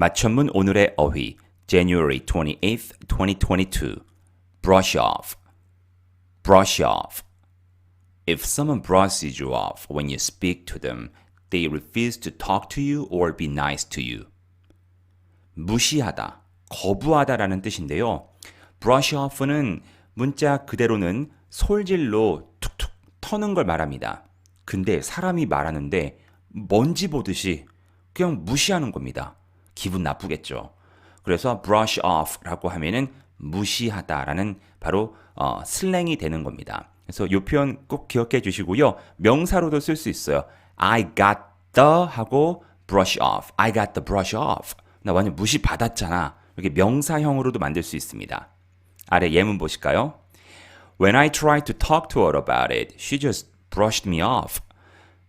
맞춤문 오늘의 어휘 January 28th, 2022 brush off brush off If someone brushes you off when you speak to them, they refuse to talk to you or be nice to you. 무시하다, 거부하다라는 뜻인데요. brush off는 문자 그대로는 솔질로 툭툭 터는 걸 말합니다. 근데 사람이 말하는데 먼지 보듯이 그냥 무시하는 겁니다. 기분 나쁘겠죠. 그래서 brush off라고 하면은 무시하다라는 바로 어, 슬랭이 되는 겁니다. 그래서 이 표현 꼭 기억해 주시고요. 명사로도 쓸 수 있어요. I got the 하고 brush off. I got the brush off. 나 완전 무시 받았잖아. 이렇게 명사형으로도 만들 수 있습니다. 아래 예문 보실까요? When I tried to talk to her about it, she just brushed me off.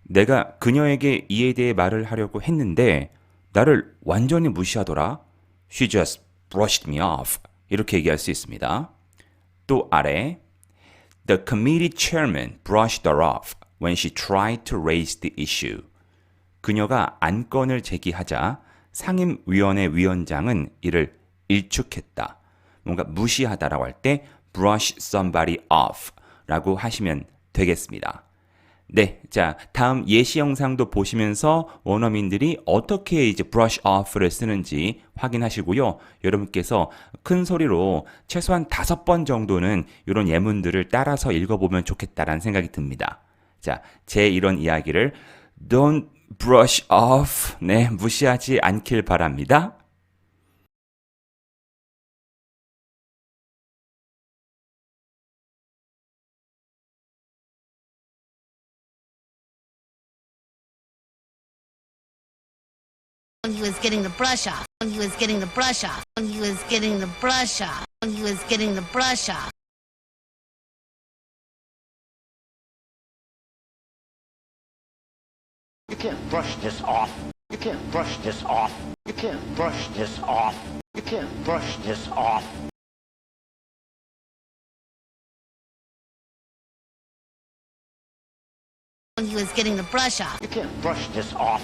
내가 그녀에게 이에 대해 말을 하려고 했는데 나를 완전히 무시하더라. She just brushed me off. 이렇게 얘기할 수 있습니다. 또 아래 The committee chairman brushed her off when she tried to raise the issue. 그녀가 안건을 제기하자 상임위원회 위원장은 이를 일축했다. 뭔가 무시하다라고 할 때 brush somebody off 라고 하시면 되겠습니다. 네, 자, 다음 예시 영상도 보시면서 원어민들이 어떻게 이제 brush off를 쓰는지 확인하시고요. 여러분께서 큰 소리로 최소한 다섯 번 정도는 이런 예문들을 따라서 읽어보면 좋겠다라는 생각이 듭니다. 자, 제 이런 이야기를 don't brush off, 네, 무시하지 않길 바랍니다. When he was getting the brush off, when he was getting the brush off, when he was getting the brush off, when he was getting the brush off. You can't brush this off. You can't brush this off. You can't brush this off. You can't brush this off. When he was getting the brush off, You can't brush this off.